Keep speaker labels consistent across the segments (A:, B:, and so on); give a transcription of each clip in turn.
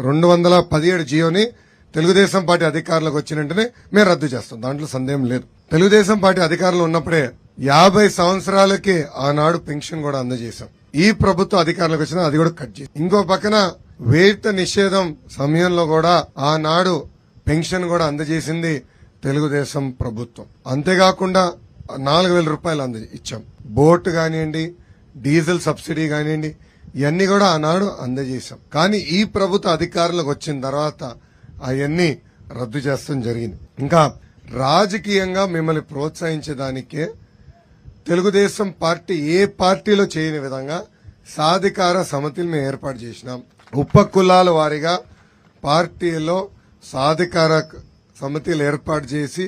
A: రెండు వందల పదిహేడు జియోని తెలుగుదేశం పార్టీ అధికారులకు వచ్చిన వెంటనే మేము రద్దు చేస్తాం. దాంట్లో సందేహం లేదు. తెలుగుదేశం పార్టీ అధికారులు ఉన్నప్పుడే యాభై సంవత్సరాలకి ఆనాడు పెన్షన్ కూడా అందజేశాం. ఈ ప్రభుత్వం అధికారులకు వచ్చినా అది కూడా కట్ చేసి. ఇంకో పక్కన వేత నిషేధం సమయంలో కూడా ఆనాడు పెన్షన్ కూడా అందజేసింది తెలుగుదేశం ప్రభుత్వం. అంతేకాకుండా నాలుగు వేల రూపాయలు అంద ఇచ్చాం. బోట్ కానివ్వండి డీజిల్ సబ్సిడీ కానివ్వండి ఇవన్నీ కూడా ఆనాడు అందజేశాం. కానీ ఈ ప్రభుత్వ అధికారులకు వచ్చిన తర్వాత అవన్నీ రద్దు చేస్తాం జరిగింది. ఇంకా రాజకీయంగా మిమ్మల్ని ప్రోత్సహించడానికే తెలుగుదేశం పార్టీ ఏ పార్టీలో చేయని విధంగా సాధికార సమితిని మేము ఏర్పాటు చేసినాం. ఉప కులాల వారిగా పార్టీలో సాధికార సమితిలు ఏర్పాటు చేసి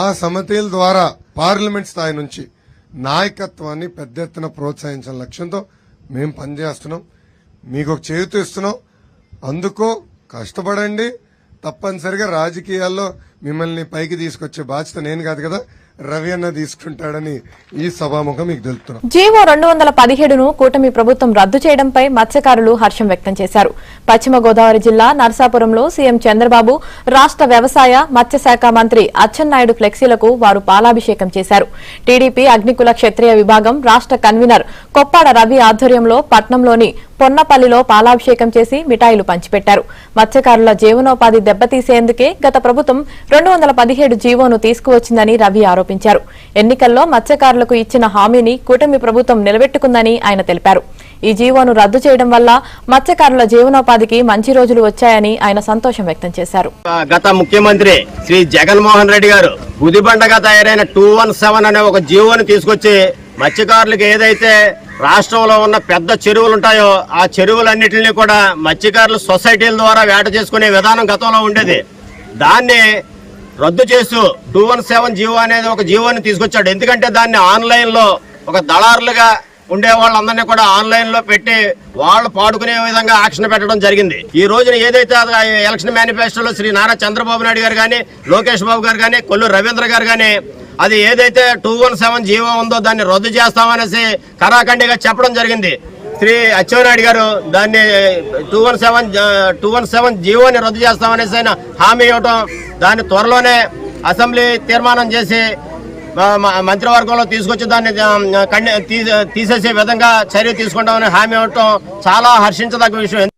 A: ఆ సమితిల ద్వారా పార్లమెంట్ స్థాయి నుంచి నాయకత్వాన్ని పెద్ద ఎత్తున ప్రోత్సహించిన లక్ష్యంతో మేము పనిచేస్తున్నాం మీకు ఒక చేతు ఇస్తున్నాం. అందుకో కష్టపడండి. తప్పనిసరిగా రాజకీయాల్లో మిమ్మల్ని పైకి తీసుకొచ్చే బాధ్యత నేను కాదు కదా. రవి అన్న తీసుకుంటాడని ఈ సభాముఖం మీకు తెలుపుతున్నాం.
B: జీవో రెండు వందల పదిహేడును కూటమి ప్రభుత్వం రద్దు చేయడంపై మత్స్యకారులు హర్షం వ్యక్తం చేశారు. పశ్చిమ గోదావరి జిల్లా నరసాపురంలో సీఎం చంద్రబాబు రాష్ట వ్యవసాయ మత్స్యశాఖ మంత్రి అచ్చెన్నాయుడు ఫ్లెక్సీలకు వారు పాలాభిషేకం చేశారు. టీడీపీ అగ్నికుల క్షత్రియ విభాగం రాష్ట కన్వీనర్ కొప్పాడ రవి ఆధ్వర్యంలో పట్నంలోని పొన్నపల్లిలో పాలాభిషేకం చేసి మిఠాయిలు పంచిపెట్టారు. మత్స్యకారుల జీవనోపాధి దెబ్బతీసేందుకే గత ప్రభుత్వం రెండు వందల పదిహేడు జీవోను తీసుకువచ్చిందని రవి ఆరోపించారు. ఎన్నికల్లో మత్స్యకారులకు ఇచ్చిన హామీని కూటమి ప్రభుత్వం నిలబెట్టుకుందని ఆయన తెలిపారు. ఈ జీవోను రద్దు చేయడం వల్ల మత్స్యకారుల జీవనోపాధికి మంచి రోజులు వచ్చాయని ఆయన సంతోషం వ్యక్తం చేశారు.
C: గత ముఖ్యమంత్రి శ్రీ జగన్మోహన్ రెడ్డి గారు గుదిబండగా తయారైన టూ వన్ సెవెన్ అనే ఒక జీవోను తీసుకొచ్చి మత్స్యకారులకు ఏదైతే రాష్ట్రంలో ఉన్న పెద్ద చెరువులు ఉంటాయో ఆ చెరువులన్నిటిని కూడా మత్స్యకారులు సొసైటీల ద్వారా వేట చేసుకునే విధానం గతంలో ఉండేది. దాన్ని రద్దు చేస్తూ టూ వన్ సెవెన్ జీవో అనేది ఒక జీవోని తీసుకొచ్చాడు. ఎందుకంటే దాన్ని ఆన్లైన్లో ఒక దళారులుగా ఉండే వాళ్ళందరినీ కూడా ఆన్లైన్లో పెట్టి వాళ్ళు పాడుకునే విధంగా ఆక్షన్ పెట్టడం జరిగింది. ఈ రోజున ఏదైతే అది ఎలక్షన్ మేనిఫెస్టోలో శ్రీ నారా చంద్రబాబు నాయుడు గారు కానీ లోకేష్ బాబు గారు కానీ కొల్లు రవీంద్ర గారు కానీ అది ఏదైతే టూ వన్ సెవెన్ జీవో ఉందో దాన్ని రద్దు చేస్తామనేసి కరాఖండిగా చెప్పడం జరిగింది. శ్రీ అచ్చెవనాయుడు గారు దాన్ని two one seven two one seven జీవోని రద్దు చేస్తామనేసి ఆయన హామీ ఇవ్వటం దాన్ని త్వరలోనే అసెంబ్లీ తీర్మానం చేసి మంత్రివర్గంలో తీసుకొచ్చి దాన్ని ఆ, తీ- తీసేసే విధంగా చర్య తీసుకుంటామని హామీ ఇవ్వటం చాలా హర్షించదగ్గ విషయం.